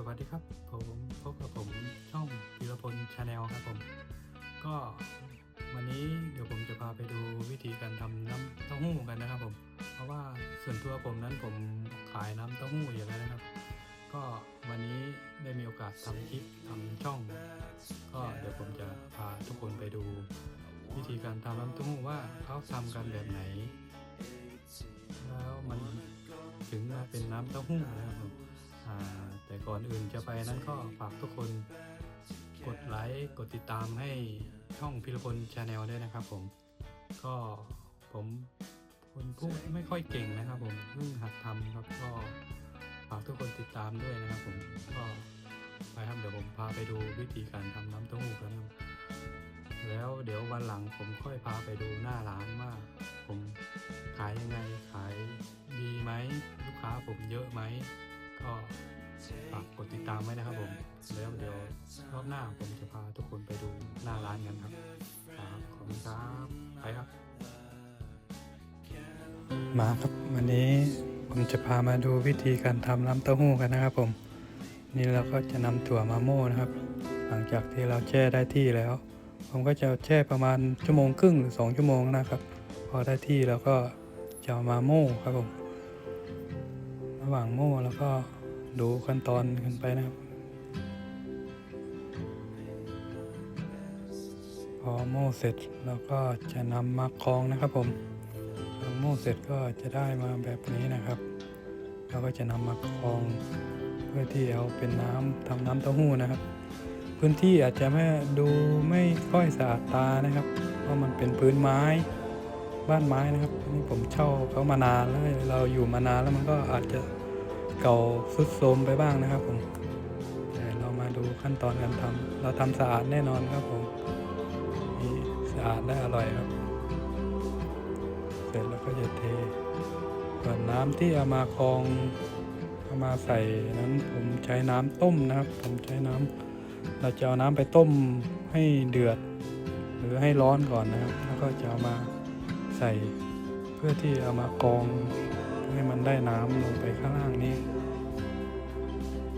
สวัสดีครับ ผมพบกับผมช่องพีรพลชาแนลครับผม ก็วันนี้เดี๋ยวผมจะพาไปดูวิธีการทำน้ำเต้าหู้กันนะครับผม เพราะว่าส่วนตัวผมนั้นผมขายน้ำเต้าหู้อยู่แล้วนะครับ ก็วันนี้ได้มีโอกาสทำคลิปทำช่อง ก็เดี๋ยวผมจะพาทุกคนไปดู วิธีการทำน้ำเต้าหู้ว่าเขาทำกันแบบไหน แล้วมันถึงมาเป็นน้ำเต้าหู้นะครับผม แต่ก่อนอื่นจะไปนั้นก็ฝากทุกคนกดไลค์กดติดตามให้ช่องพิรพลชาแนลด้วยนะครับผม ก็ผมคนพูดไม่ค่อยเก่งนะครับผมเพิ่งหัดทำครับก็ฝากทุกคนติดตามด้วยนะครับผมก็ไปครับเดี๋ยวผมพาไปดูวิธีการทำน้ำเต้าหู้กันครับแล้วเดี๋ยววันหลังผมค่อยพาไปดูหน้าร้านว่าผมขายยังไงขายดีไหมลูกค้าผมเยอะไหม ก็ฝากกดติดตามไว้นะครับผม แล้วเดี๋ยวรอบหน้าผมจะพาทุกคนไปดูหน้าร้านกันครับครับขอบคุณครับไปครับ มาครับวันนี้ผมจะพามาดูวิธีการทำน้ำเต้าหู้กันนะครับผม นี่เราก็จะนำถั่วมาโม่นะครับ หลังจากที่เราแช่ได้ที่แล้ว ผมก็จะแช่ประมาณชั่วโมงครึ่งหรือสองชั่วโมงนะครับ พอได้ที่แล้วก็จะมาโม่ครับผม ระหว่างโม่แล้วก็ดูขั้นตอนกันไปนะครับ พอโม่เสร็จเราก็จะนำมากรองนะครับผมพอโม่เสร็จก็จะได้มาแบบนี้นะครับเราก็จะนำมากรองเพื่อที่เอาเป็นน้ำทำน้ำเต้าหู้นะครับ พื้นที่อาจจะไม่ดูไม่ค่อยสะอาดตานะครับ เพราะมันเป็นพื้นไม้บ้านไม้นะครับนี่ผมเช่าเขามานานแล้วเราอยู่มานานแล้วมันก็อาจจะ เก่าสุดโทมไปบ้างนะครับผมแต่เรามาดูขั้นตอนการทำเราทำสะอาดแน่นอนครับผมนี่สะอาดและอร่อยครับ เสร็จแล้วก็จะเทส่วนน้ำที่เอามากรองเอามาใส่นั้นผมใช้น้ำต้มนะครับ ผมใช้น้ำเราจะเอาน้ำไปต้มให้เดือด หรือให้ร้อนก่อนนะครับ แล้วก็จะเอามาใส่เพื่อที่เอามากอง ให้มันได้น้ำลงไปข้างล่างนี้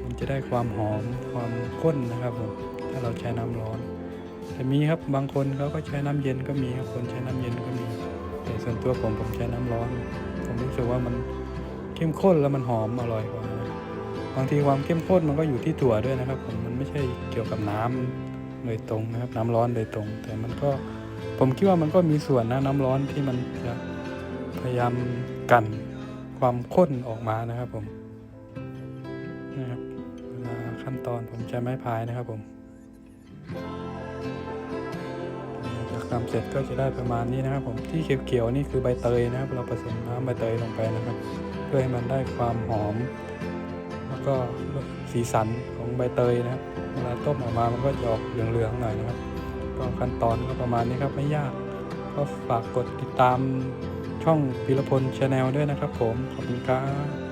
มันจะได้ความหอมความข้นนะครับผมถ้าเราใช้น้ำร้อน แต่มีครับบางคนเขาก็ใช้น้ำเย็นก็มีครับคนใช้น้ำเย็นก็มี แต่ส่วนตัวผมผมใช้น้ำร้อน ผมรู้สึกว่ามันเข้มข้นแล้วมันหอมอร่อยกว่าบางทีความเข้มข้นมันก็อยู่ที่ถั่วด้วยนะครับ ผมมันไม่ใช่เกี่ยวกับน้ำโดยตรงนะครับ น้ำร้อนโดยตรง แต่มันก็ผมคิดว่ามันก็มีส่วนนะน้ำร้อนที่มันจะพยายามกัน ความข้นออกมานะครับผมนะครับเวลาขั้นตอนผมใช้ไม้พายนะครับผมจากทำเสร็จก็จะได้ประมาณนี้นะครับ ผมที่เขียวๆนี่คือใบเตยนะครับ เราผสมน้ำใบเตยลงไปนะครับ เพื่อให้มันได้ความหอม แล้วก็สีสันของใบเตยนะครับเวลาต้มออกมามันก็จะออกเหลืองๆหน่อยนะครับ ก็ขั้นตอนก็ประมาณนี้ครับไม่ยากก็ฝากกดติดตาม ช่องพิรพลชาแนลด้วยนะครับผม ขอบคุณครับ